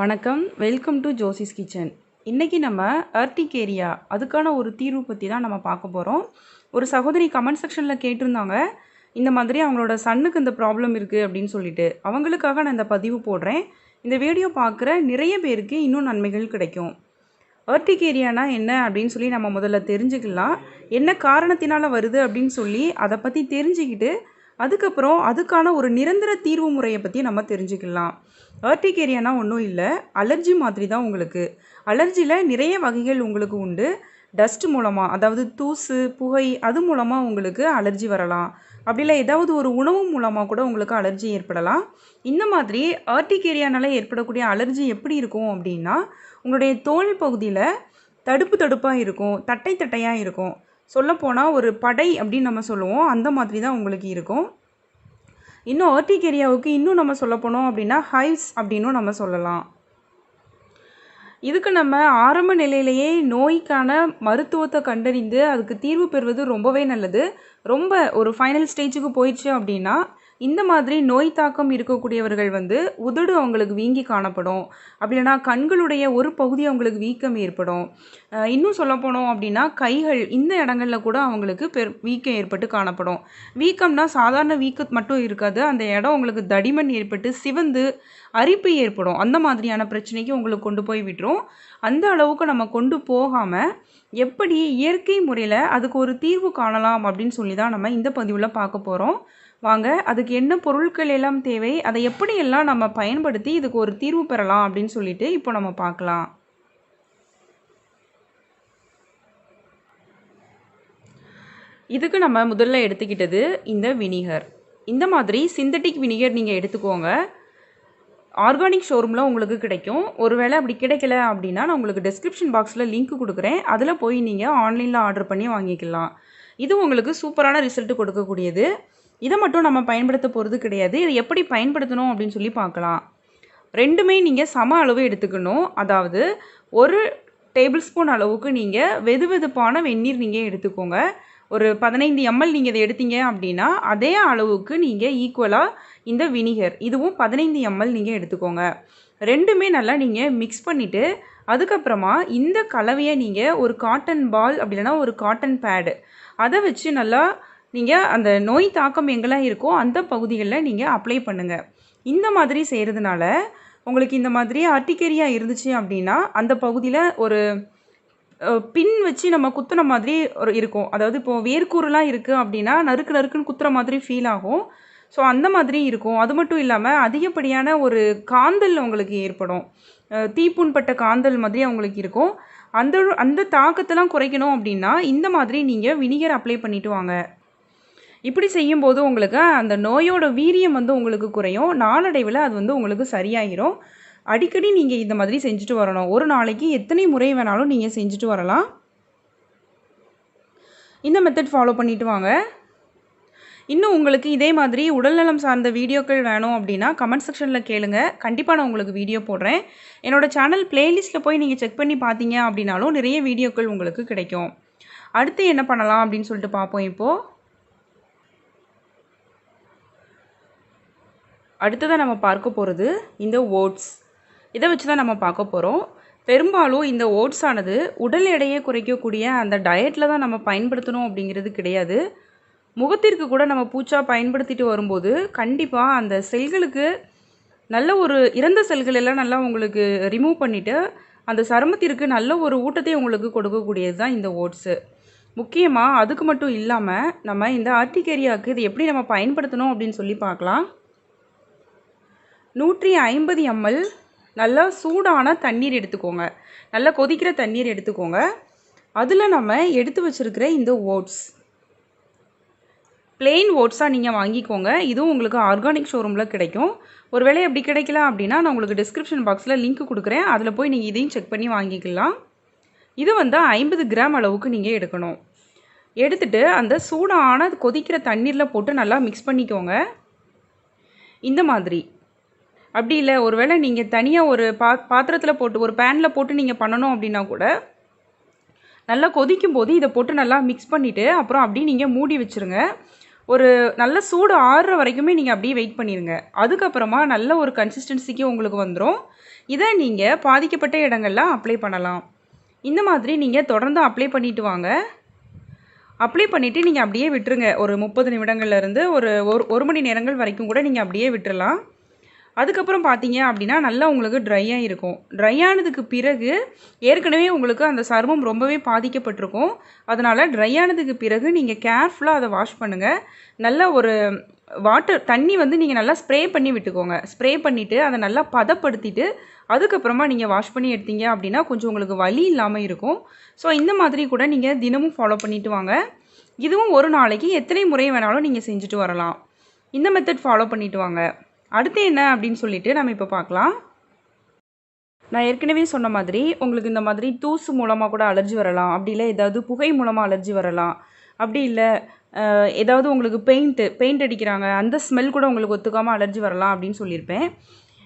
வணக்கம். Welcome to Josie's kitchen இன்றைக்கி நம்ம அர்டிகேரியா அதுக்கான ஒரு தீர்வு பற்றி தான் நம்ம பார்க்க போகிறோம் ஒரு சகோதரி கமெண்ட் செக்ஷனில் கேட்டிருந்தாங்க. இந்த மாதிரி அவங்களோட சன்னுக்கு இந்த ப்ராப்ளம் இருக்குது அப்படின்னு சொல்லிட்டு. அவங்களுக்காக நான் இந்த பதிவு போடுறேன். இந்த வீடியோ பார்க்குற நிறைய பேருக்கு இன்னும் நன்மைகள் கிடைக்கும். அர்டிகேரியானா என்ன அப்படின்னு சொல்லி நம்ம முதல்ல தெரிஞ்சுக்கலாம். என்ன காரணத்தினால் வருது அப்படின்னு சொல்லி அதை பற்றி தெரிஞ்சுக்கிட்டு அதுக்கப்புறம் அதுக்கான ஒரு நிரந்தர தீர்வு முறையை பற்றி நம்ம தெரிஞ்சுக்கலாம். ஏர்டிகேரியானா ஒன்றும் இல்லை. அலர்ஜி மாதிரி தான் உங்களுக்கு. அலர்ஜியில் நிறைய வகைகள் உங்களுக்கு உண்டு. டஸ்ட் மூலமாக அதாவது தூசு புகை அது மூலமாக உங்களுக்கு அலர்ஜி வரலாம். அப்படி இல்லை ஏதாவது ஒரு உணவு மூலமாக கூட உங்களுக்கு அலர்ஜி ஏற்படலாம். இந்த மாதிரி ஆர்டிகேரியானால ஏற்படக்கூடிய அலர்ஜி எப்படி இருக்கும் அப்படின்னா உங்களுடைய தோல் பகுதியில் தடுப்பு தடுப்பாக இருக்கும் தட்டை தட்டையாக இருக்கும். சொல்லப்போனால் ஒரு படை அப்படின்னு நம்ம சொல்லுவோம். அந்த மாதிரி தான் உங்களுக்கு இருக்கும். இன்னும் ஆர்டிகேரியாவுக்கு இன்னும் நம்ம சொல்ல போனோம் அப்படின்னா ஹைவ்ஸ் அப்படின்னும் நம்ம சொல்லலாம். இதுக்கு நம்ம ஆரம்ப நிலையிலேயே நோய்க்கான மருத்துவத்தை கண்டறிந்து அதுக்கு தீர்வு பெறுவது ரொம்பவே நல்லது. ரொம்ப ஒரு ஃபைனல் ஸ்டேஜுக்கு போயிடுச்சு அப்படின்னா இந்த மாதிரி நோய் தாக்கம் இருக்கக்கூடியவர்கள் வந்து உதடு அவங்களுக்கு வீங்கி காணப்படும். அப்படி இல்லைனா கண்களுடைய ஒரு பகுதி அவங்களுக்கு வீக்கம் ஏற்படும். இன்னும் சொல்ல போனோம் அப்படின்னா கைகள் இந்த இடங்கள்ல கூட அவங்களுக்கு பெர் வீக்கம் ஏற்பட்டு காணப்படும். வீக்கம்னா சாதாரண வீக்கம் மட்டும் இருக்காது. அந்த இடம் உங்களுக்கு தடிமன் ஏற்பட்டு சிவந்து அரிப்பு ஏற்படும். அந்த மாதிரியான பிரச்சனைக்கு உங்களுக்கு கொண்டு போய் விட்டுரும். அந்த அளவுக்கு நம்ம கொண்டு போகாமல் எப்படி இயற்கை முறையில் அதுக்கு ஒரு தீர்வு காணலாம் அப்படின்னு சொல்லி தான் நம்ம இந்த பதிவில் பார்க்க போகிறோம் வாங்க அதுக்கு என்ன பொருட்கள் எல்லாம் தேவை அதை எப்படியெல்லாம் நம்ம பயன்படுத்தி இதுக்கு ஒரு தீர்வு பெறலாம் அப்படின்னு சொல்லிட்டு இப்போ நம்ம பார்க்கலாம். இதுக்கு நம்ம முதல்ல எடுத்துக்கிட்டது இந்த வினிகர். இந்த மாதிரி சிந்தட்டிக் வினிகர் நீங்கள் எடுத்துக்கோங்க. ஆர்கானிக் ஷோரூமில் உங்களுக்கு கிடைக்கும். ஒருவேளை அப்படி கிடைக்கல அப்படின்னா நான் உங்களுக்கு டிஸ்கிரிப்ஷன் பாக்ஸில் லிங்க் கொடுக்குறேன். அதில் போய் நீங்கள் ஆன்லைனில் ஆர்டர் பண்ணி வாங்கிக்கலாம். இது உங்களுக்கு சூப்பரான ரிசல்ட் கொடுக்கக்கூடியது. இதை மட்டும் நம்ம பயன்படுத்த போகிறது கிடையாது. இதை எப்படி பயன்படுத்தணும் அப்படின்னு சொல்லி பார்க்கலாம். ரெண்டுமே நீங்கள் சம அளவு எடுத்துக்கணும். அதாவது ஒரு டேபிள் ஸ்பூன் அளவுக்கு நீங்கள் வெது வெதுப்பான வெந்நீர் நீங்கள் எடுத்துக்கோங்க. ஒரு பதினைந்து எம்எல் நீங்கள் இதை எடுத்தீங்க அப்படின்னா அதே அளவுக்கு நீங்கள் ஈக்குவலாக இந்த வினிகர் இதுவும் பதினைந்து எம்எல் நீங்கள் எடுத்துக்கோங்க. ரெண்டுமே நல்லா நீங்கள் மிக்ஸ் பண்ணிவிட்டு அதுக்கப்புறமா இந்த கலவையை நீங்கள் ஒரு காட்டன் பால் அப்படி இல்லைன்னா ஒரு காட்டன் பேடு அதை வச்சு நல்லா நீங்கள் அந்த நோய் தாக்கம் எங்கெல்லாம் இருக்கோ அந்த பகுதிகளில் நீங்கள் அப்ளை பண்ணுங்கள் இந்த மாதிரி செய்கிறதுனால உங்களுக்கு இந்த மாதிரி அர்டிகேரியா இருந்துச்சு அப்படின்னா அந்த பகுதியில் ஒரு பின் வச்சு நம்ம குத்துன மாதிரி ஒரு இருக்கும். அதாவது இப்போது வேர்க்கூறுலாம் இருக்குது அப்படின்னா நறுக்கு நறுக்குன்னு குத்துற மாதிரி ஃபீல் ஆகும். ஸோ அந்த மாதிரி இருக்கும். அது மட்டும் இல்லாமல் அதிகப்படியான ஒரு காந்தல் உங்களுக்கு ஏற்படும். தீப்புண்பட்ட காந்தல் மாதிரி அவங்களுக்கு இருக்கும். அந்த அந்த தாக்கத்தெல்லாம் குறைக்கணும் அப்படின்னா இந்த மாதிரி நீங்கள் வினிகர் அப்ளை பண்ணிவிட்டு வாங்க. இப்படி செய்யும்போது உங்களுக்கு அந்த நோயோட வீரியம் வந்து உங்களுக்கு குறையும். நாளடைவில் அது வந்து உங்களுக்கு சரியாயிரும். அடிக்கடி நீங்கள் இந்த மாதிரி செஞ்சுட்டு வரணும். ஒரு நாளைக்கு எத்தனை முறை வேணாலும் நீங்கள் செஞ்சுட்டு வரலாம். இந்த மெத்தட் ஃபாலோ பண்ணிட்டு வாங்க. இன்னும் உங்களுக்கு இதே மாதிரி உடல்நலம் சார்ந்த வீடியோக்கள் வேணும் அப்படின்னா கமெண்ட் செக்ஷனில் கேளுங்க. கண்டிப்பாக நான் உங்களுக்கு வீடியோ போடுறேன். என்னோட சேனல் பிளேலிஸ்ட்டில் போய் நீங்கள் செக் பண்ணி பார்த்தீங்க அப்படின்னாலும் நிறைய வீடியோக்கள் உங்களுக்கு கிடைக்கும். அடுத்து என்ன பண்ணலாம் அப்படின்னு சொல்லிட்டு பார்ப்போம் இப்போது அடுத்ததாக நம்ம பார்க்க போகிறது இந்த ஓட்ஸ். இதை வச்சு தான் நம்ம பார்க்க போகிறோம் பெரும்பாலும் இந்த ஓட்ஸ் ஆனது உடல் எடையை குறைக்கக்கூடிய அந்த டயட்டில் தான் நம்ம பயன்படுத்தணும் அப்படிங்கிறது கிடையாது. முகத்திற்கு கூட நம்ம பூச்சா பயன்படுத்திட்டு வரும்போது கண்டிப்பாக அந்த செல்களுக்கு நல்ல ஒரு இறந்த செல்கள் எல்லாம் நல்லா உங்களுக்கு ரிமூவ் பண்ணிவிட்டு அந்த சருமத்திற்கு நல்ல ஒரு ஊட்டத்தை உங்களுக்கு கொடுக்கக்கூடியது தான் இந்த ஓட்ஸு. முக்கியமாக அதுக்கு மட்டும் இல்லாமல் நம்ம இந்த ஆர்டிகேரியாவுக்கு இது எப்படி நம்ம பயன்படுத்தணும் அப்படின்னு சொல்லி பார்க்கலாம். நூற்றி ஐம்பது எம்எல் நல்லா சூடான தண்ணீர் எடுத்துக்கோங்க. நல்லா கொதிக்கிற தண்ணீர் எடுத்துக்கோங்க. அதில் நம்ம எடுத்து வச்சிருக்கிற இந்த ஓட்ஸ். பிளெயின் ஓட்ஸாக நீங்கள் வாங்கிக்கோங்க. இதுவும் உங்களுக்கு ஆர்கானிக் ஷோரூமில் கிடைக்கும். ஒருவேளை அப்படி கிடைக்கல அப்படின்னா நான் உங்களுக்கு டிஸ்கிரிப்ஷன் பாக்ஸில் லிங்க் கொடுக்குறேன். அதில் போய் நீங்கள் இதையும் செக் பண்ணி வாங்கிக்கலாம். இது வந்து ஐம்பது கிராம் அளவுக்கு நீங்கள் எடுக்கணும். எடுத்துட்டு அந்த சூடான கொதிக்கிற தண்ணீரில் போட்டு நல்லா மிக்ஸ் பண்ணிக்கோங்க. இந்த மாதிரி. அப்படி இல்லை. ஒருவேளை நீங்கள் தனியாக ஒரு பா பாத்திரத்தில் போட்டு ஒரு பேனில் போட்டு நீங்கள் பண்ணணும் அப்படின்னா கூட நல்லா கொதிக்கும் போது இதை போட்டு நல்லா மிக்ஸ் பண்ணிவிட்டு அப்புறம் அப்படியே நீங்கள் மூடி வச்சுருங்க. ஒரு நல்ல சூடு ஆறுற வரைக்குமே நீங்கள் அப்படியே வெயிட் பண்ணிடுங்க அதுக்கப்புறமா நல்ல ஒரு கன்சிஸ்டன்சிக்கு உங்களுக்கு வந்துடும் இதை நீங்கள் பாதிக்கப்பட்ட இடங்கள்லாம் அப்ளை பண்ணலாம். இந்த மாதிரி நீங்கள் தொடர்ந்து அப்ளை பண்ணிட்டு வாங்க. அப்ளை பண்ணிவிட்டு நீங்கள் அப்படியே விட்டுருங்க. ஒரு முப்பது நிமிடங்கள்லேருந்து ஒரு ஒரு ஒரு மணி நேரங்கள் வரைக்கும் கூட நீங்கள் அப்படியே விட்டுறலாம். அதுக்கப்புறம் பார்த்தீங்க அப்படின்னா நல்லா உங்களுக்கு ட்ரையாக இருக்கும். ட்ரை ஆனதுக்கு பிறகு ஏற்கனவே உங்களுக்கு அந்த சருமம் ரொம்பவே பாதிக்கப்பட்டிருக்கும். அதனால் ட்ரை ஆனதுக்கு பிறகு நீங்கள் கேர்ஃபுல்லாக அதை வாஷ் பண்ணுங்கள் நல்ல ஒரு வாட்டர் தண்ணி வந்து நீங்கள் நல்லா ஸ்ப்ரே பண்ணி விட்டுக்கோங்க. ஸ்ப்ரே பண்ணிவிட்டு அதை நல்லா பதப்படுத்திட்டு அதுக்கப்புறமா நீங்கள் வாஷ் பண்ணி எடுத்தீங்க அப்படின்னா கொஞ்சம் உங்களுக்கு வலி இல்லாமல் இருக்கும். ஸோ இந்த மாதிரி கூட நீங்கள் தினமும் ஃபாலோ பண்ணிட்டு வாங்க. இதுவும் ஒரு நாளைக்கு எத்தனை முறை வேணாலும் நீங்கள் செஞ்சுட்டு வரலாம். இந்த மெத்தட் ஃபாலோ பண்ணிவிட்டு வாங்க. அடுத்து என்ன அப்படின்னு சொல்லிட்டு நம்ம இப்போ பார்க்கலாம். நான் ஏற்கனவே சொன்ன மாதிரி உங்களுக்கு இந்த மாதிரி தூசு மூலமாக கூட அலர்ஜி வரலாம். அப்படி இல்லை ஏதாவது புகை மூலமாக அலர்ஜி வரலாம். அப்படி இல்லை ஏதாவது உங்களுக்கு பெயிண்ட்டு பெயிண்ட் அடிக்கிறாங்க அந்த ஸ்மெல் கூட உங்களுக்கு ஒத்துக்காமல் அலர்ஜி வரலாம் அப்படின்னு சொல்லியிருப்பேன்.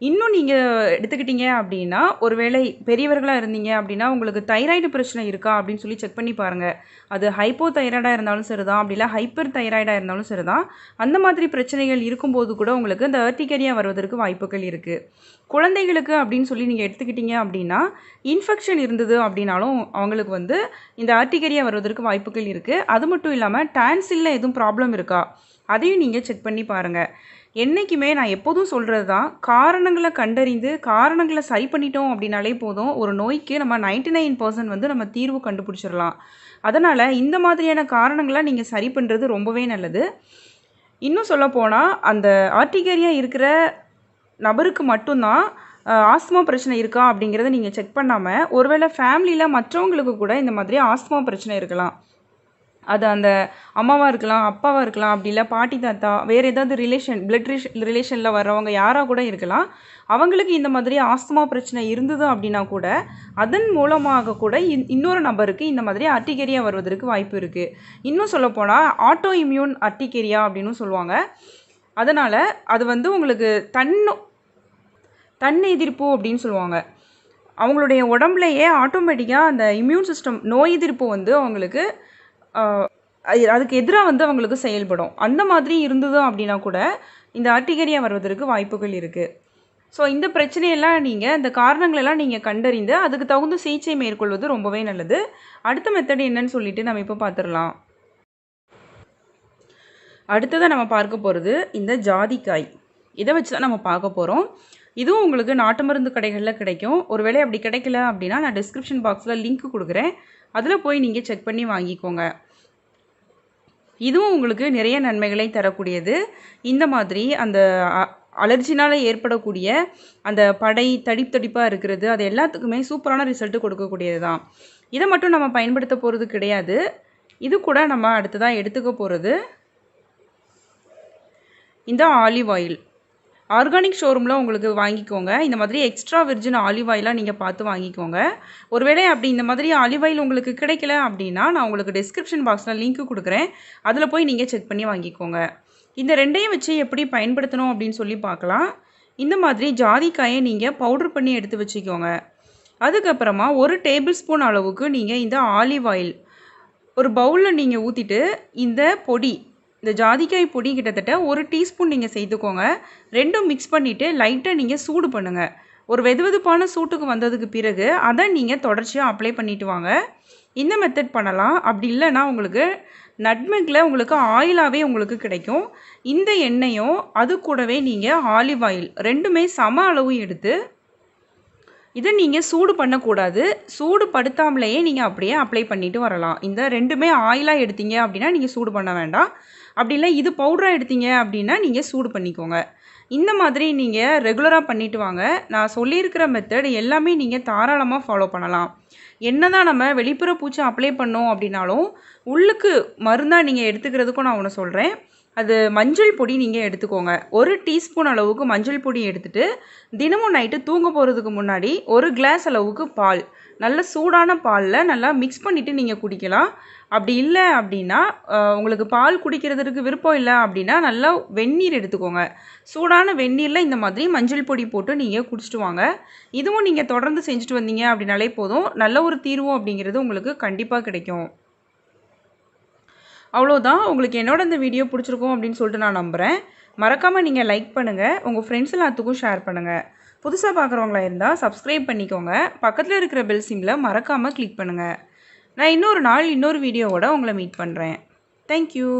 இன்னும் நீங்கள் எடுத்துக்கிட்டீங்க அப்படின்னா ஒருவேளை பெரியவர்களாக இருந்தீங்க அப்படின்னா உங்களுக்கு தைராய்டு பிரச்சனை இருக்கா அப்படின்னு சொல்லி செக் பண்ணி பாருங்கள் அது ஹைப்போ தைராய்டாக இருந்தாலும் சரிதான் அப்படி இல்லை ஹைப்பர் தைராய்டாக இருந்தாலும் சரிதான். அந்த மாதிரி பிரச்சனைகள் இருக்கும்போது கூட உங்களுக்கு இந்த அர்டிகரியா வருவதற்கு வாய்ப்புகள் இருக்குது குழந்தைகளுக்கு அப்படின்னு சொல்லி நீங்கள் எடுத்துக்கிட்டீங்க அப்படின்னா இன்ஃபெக்ஷன் இருந்தது அப்படின்னாலும் அவங்களுக்கு வந்து இந்த ஆர்டிகரியா வருவதற்கு வாய்ப்புகள் இருக்குது அது மட்டும் இல்லாமல் டான்சிலில் எதுவும் ப்ராப்ளம் இருக்கா? அதையும் நீங்கள் செக் பண்ணி பாருங்கள் என்றைக்குமே நான் எப்போதும் சொல்கிறது தான் காரணங்களை கண்டறிந்து காரணங்களை சரி பண்ணிட்டோம் அப்படின்னாலே போதும். ஒரு நோய்க்கு நம்ம நைன்டி நைன் பர்சன்ட் வந்து நம்ம தீர்வு கண்டுபிடிச்சிடலாம். அதனால் இந்த மாதிரியான காரணங்களை நீங்கள் சரி பண்ணுறது ரொம்பவே நல்லது. இன்னும் சொல்லப்போனால் அந்த ஆர்டிகேரியா இருக்கிற நபருக்கு மட்டும்தான் ஆஸ்துமா பிரச்சனை இருக்கா அப்படிங்கிறத நீங்கள் செக் பண்ணாமல் ஒருவேளை ஃபேமிலியில் மற்றவங்களுக்கு கூட இந்த மாதிரி ஆஸ்துமா பிரச்சனை இருக்கலாம். அது அந்த அம்மாவாக இருக்கலாம் அப்பாவாக இருக்கலாம் அப்படி இல்லை பாட்டி தாத்தா வேறு ஏதாவது ரிலேஷன் பிளட் ரிலேஷனில் வர்றவங்க யாராக கூட இருக்கலாம். அவங்களுக்கு இந்த மாதிரி ஆஸ்துமா பிரச்சனை இருந்தது அப்படின்னா கூட அதன் மூலமாக கூட இன்- இன்னொரு நபருக்கு இந்த மாதிரி அர்டிகேரியா வருவதற்கு வாய்ப்பு இருக்குது இன்னும் சொல்லப்போனால் ஆட்டோ இம்யூன் அர்டிகேரியா அப்படின்னு சொல்லுவாங்க. அதனால் அது வந்து உங்களுக்கு தன்னு தன் எதிர்ப்பு அப்படின்னு சொல்லுவாங்க. அவங்களுடைய உடம்புலையே ஆட்டோமேட்டிக்காக அந்த இம்யூன் சிஸ்டம் நோய் எதிர்ப்பு வந்து அவங்களுக்கு அதுக்கு எதிராக வந்து அவங்களுக்கு செயல்படும். அந்த மாதிரி இருந்தது அப்படின்னா கூட இந்த ஆர்டிகரியா வருவதற்கு வாய்ப்புகள் இருக்குது ஸோ இந்த பிரச்சனையெல்லாம் நீங்கள் இந்த காரணங்களெல்லாம் நீங்கள் கண்டறிந்து அதுக்கு தகுந்த சிகிச்சை மேற்கொள்வது ரொம்பவே நல்லது. அடுத்த மெத்தட் என்னன்னு சொல்லிட்டு நம்ம இப்போ பார்த்துடலாம் அடுத்ததாக நம்ம பார்க்க போகிறது இந்த ஜாதிக்காய். இதை வச்சு தான் நம்ம பார்க்க போகிறோம் இதுவும் உங்களுக்கு நாட்டு மருந்து கடைகளில் கிடைக்கும். ஒருவேளை அப்படி கிடைக்கல அப்படின்னா நான் டிஸ்கிரிப்ஷன் பாக்ஸில் லிங்க் கொடுக்குறேன். அதில் போய் நீங்கள் செக் பண்ணி வாங்கிக்கோங்க. இதுவும் உங்களுக்கு நிறைய நன்மைகளை தரக்கூடியது. இந்த மாதிரி அந்த அ- அலர்ஜினால் ஏற்படக்கூடிய அந்த படை தடிப்பு தடிப்பாக இருக்கிறது அது எல்லாத்துக்குமே சூப்பரான ரிசல்ட்டு கொடுக்கக்கூடியது தான் இதை மட்டும் நம்ம பயன்படுத்த போகிறது கிடையாது. இது கூட நம்ம அடுத்ததாக எடுத்துக்க போகிறது இந்த ஆலிவ் ஆயில் ஆர்கானிக் ஷோரூமில் உங்களுக்கு வாங்கிக்கோங்க. இந்த மாதிரி எக்ஸ்ட்ரா விர்ஜின் ஆலிவ் ஆயிலாக நீங்கள் பார்த்து வாங்கிக்கோங்க. ஒருவேளை அப்படி இந்த மாதிரி ஆலிவ் ஆயில் உங்களுக்கு கிடைக்கல அப்படின்னா நான் உங்களுக்கு டிஸ்கிரிப்ஷன் பாக்ஸில் லிங்க் கொடுக்குறேன். அதில் போய் நீங்கள் செக் பண்ணி வாங்கிக்கோங்க. இந்த ரெண்டையும் வச்சு எப்படி பயன்படுத்தணும் அப்படின்னு சொல்லி பார்க்கலாம். இந்த மாதிரி ஜாதிக்காயை நீங்கள் பவுடர் பண்ணி எடுத்து வச்சுக்கோங்க. அதுக்கப்புறமா ஒரு டேபிள் ஸ்பூன் அளவுக்கு நீங்கள் இந்த ஆலிவ் ஆயில் ஒரு பவுலில் நீங்கள் ஊற்றிட்டு இந்த பொடி இந்த ஜாதிக்காய் பொடி கிட்டத்தட்ட ஒரு டீஸ்பூன் நீங்கள் சேர்த்துக்கோங்க ரெண்டும் மிக்ஸ் பண்ணிவிட்டு லைட்டாக நீங்கள் சூடு பண்ணுங்கள் ஒரு வெதுவெதுப்பான சூட்டுக்கு வந்ததுக்கு பிறகு அதை நீங்கள் தொடர்ச்சியாக அப்ளை பண்ணிட்டு வாங்க. இந்த மெத்தட் பண்ணலாம். அப்படி இல்லைன்னா உங்களுக்கு நட்மெக்கில் உங்களுக்கு ஆயிலாகவே உங்களுக்கு கிடைக்கும். இந்த எண்ணெயும் அது கூடவே நீங்கள் ஆலிவ் ஆயில் ரெண்டுமே சம அளவு எடுத்து இதை நீங்கள் சூடு பண்ணக்கூடாது. சூடு படுத்தாமலேயே நீங்கள் அப்படியே அப்ளை பண்ணிட்டு வரலாம். இந்த ரெண்டுமே ஆயிலாக எடுத்தீங்க அப்படின்னா நீங்கள் சூடு பண்ண வேண்டாம். அப்படி இல்லை இது பவுடராக எடுத்தீங்க அப்படின்னா நீங்கள் சூடு பண்ணிக்கோங்க. இந்த மாதிரி நீங்கள் ரெகுலராக பண்ணிட்டு வாங்க. நான் சொல்லியிருக்கிற மெத்தட் எல்லாமே நீங்கள் தாராளமாக ஃபாலோ பண்ணலாம். என்னதான் நம்ம வெளிப்புற பூச்சி அப்ளை பண்ணோம் அப்படின்னாலும் உள்ளுக்கு மருந்தாக நீங்கள் எடுத்துக்கிறதுக்கும் நான் ஒன்று சொல்கிறேன் அது மஞ்சள் பொடி நீங்கள் எடுத்துக்கோங்க. ஒரு டீஸ்பூன் அளவுக்கு மஞ்சள் பொடி எடுத்துகிட்டு தினமும் நைட்டு தூங்க போகிறதுக்கு முன்னாடி ஒரு கிளாஸ் அளவுக்கு பால். நல்ல சூடான பாலில் நல்லா மிக்ஸ் பண்ணிவிட்டு நீங்கள் குடிக்கலாம். அப்படி இல்லை அப்படின்னா உங்களுக்கு பால் குடிக்கிறதுக்கு விருப்பம் இல்லை அப்படின்னா நல்லா வெந்நீர் எடுத்துக்கோங்க. சூடான வெந்நீரில் இந்த மாதிரி மஞ்சள் பொடி போட்டு நீங்கள் குடிச்சிட்டு வாங்க. இதுவும் நீங்கள் தொடர்ந்து செஞ்சுட்டு வந்தீங்க அப்படின்னாலே போதும். நல்ல ஒரு தீர்வும் அப்படிங்கிறது உங்களுக்கு கண்டிப்பாக கிடைக்கும். அவ்வளோதான் உங்களுக்கு என்னோட இந்த வீடியோ பிடிச்சிருக்கும் அப்படின்னு சொல்லிட்டு நான் நம்புகிறேன் மறக்காமல் நீங்கள் லைக் பண்ணுங்கள் உங்கள் ஃப்ரெண்ட்ஸ் எல்லாத்துக்கும் ஷேர் பண்ணுங்கள் புதுசாக பார்க்குறவங்களா இருந்தால் சப்ஸ்கிரைப் பண்ணிக்கோங்க. பக்கத்தில் இருக்கிற பெல் சிம்மில் மறக்காமல் கிளிக் பண்ணுங்கள் நான் இன்னொரு நாள் இன்னொரு வீடியோவோட உங்களை மீட் பண்ணுறேன் தேங்க்யூ